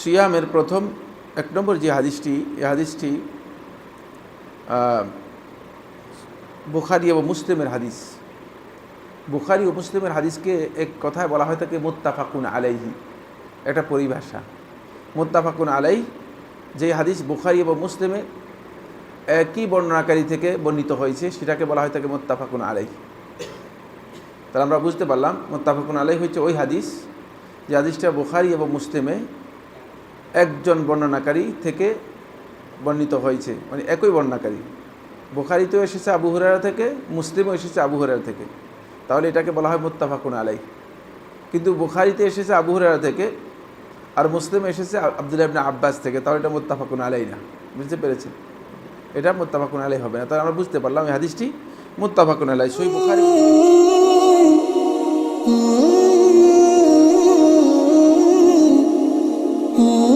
সিয়ামের প্রথম এক নম্বর যে হাদিসটি, এই হাদিসটি বুখারি এবং মুসলিমের হাদিস। বুখারি ও মুসলিমের হাদিসকে এক কথায় বলা হয় থাকে মোত্তাফাকুন আলাইহি। একটা পরিভাষা। মোত্তাফাকুন আলাই যে হাদিস বুখারি এবং মুসলিমে একই বর্ণনাকারী থেকে বর্ণিত হয়েছে, সেটাকে বলা হয় থাকে মোত্তাফাকুন আলাই তাহলে আমরা বুঝতে পারলাম, মোত্তাফাকুন আলাই হচ্ছে ওই হাদিস, যে হাদিসটা বুখারি এবং মুসলিমে একজন বর্ণনাকারী থেকে বর্ণিত হয়েছে মানে একই বর্ণাকারী বোখারিতেও এসেছে আবু হুরারা থেকে, মুসলিমও এসেছে আবু হুরারা থেকে। তাহলে এটাকে বলা হয় মোত্তাফাকুন আলাই কিন্তু বুখারিতে এসেছে আবু হুরারা থেকে আর মুসলিম এসেছে আ- আব্দুল্লাহ আব্বাস থেকে। তাহলে এটা মোত্তাফাকুন আলাই না। বুঝতে পেরেছেন? এটা মোত্তাফাকুন আলাই হবে না। তাহলে আমরা বুঝতে পারলাম এই হাদিসটি মোত্তাফাকুন আলাই সই বুখারি। Mm-hmm.